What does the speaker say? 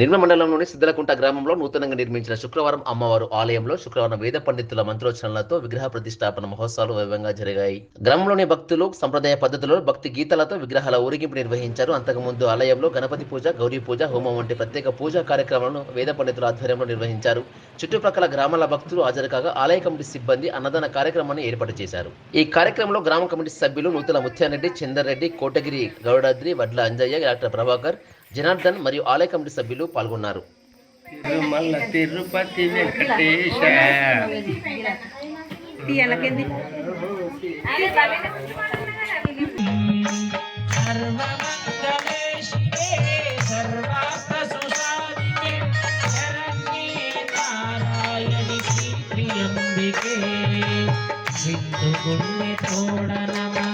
నిర్మ మండలంలోని సిద్దలకుంట గ్రామంలో నూతనంగా నిర్మించిన శుక్రవారం అమ్మవారు ఆలయంలో శుక్రవారం వేద పండితుల మంత్రోచ్చరణలతో విగ్రహ ప్రతిష్టాపన మహోత్సవాలు వైభవంగా జరిగాయి. గ్రామంలోని భక్తులు సంప్రదాయ పద్ధతిలో భక్తి గీతాలతో విగ్రహాల ఊరేగింపు నిర్వహించారు. అంతకుముందు ఆలయంలో గణపతి పూజ గౌరీ పూజ హోమం వంటి ప్రత్యేక పూజా కార్యక్రమాలను వేద పండితుల ఆధ్వర్యంలో నిర్వహించారు. చుట్టుప్రక్కల గ్రామాల భక్తులు హాజరు కాగా ఆలయ కమిటీ సిబ్బంది అన్నదాన కార్యక్రమాన్ని ఏర్పాటు చేశారు. ఈ కార్యక్రమంలో గ్రామ కమిటీ సభ్యులు నూతల ముత్యారెడ్డి చందర్రెడ్డి కోటగిరి గౌడాద్రి వడ్ల అంజయ్య డాక్టర్ ప్రభాకర్ జనార్దన్ మరియు ఆలయ కమిటీ సభ్యులు పాల్గొన్నారు. తిరుపతి తోడనమా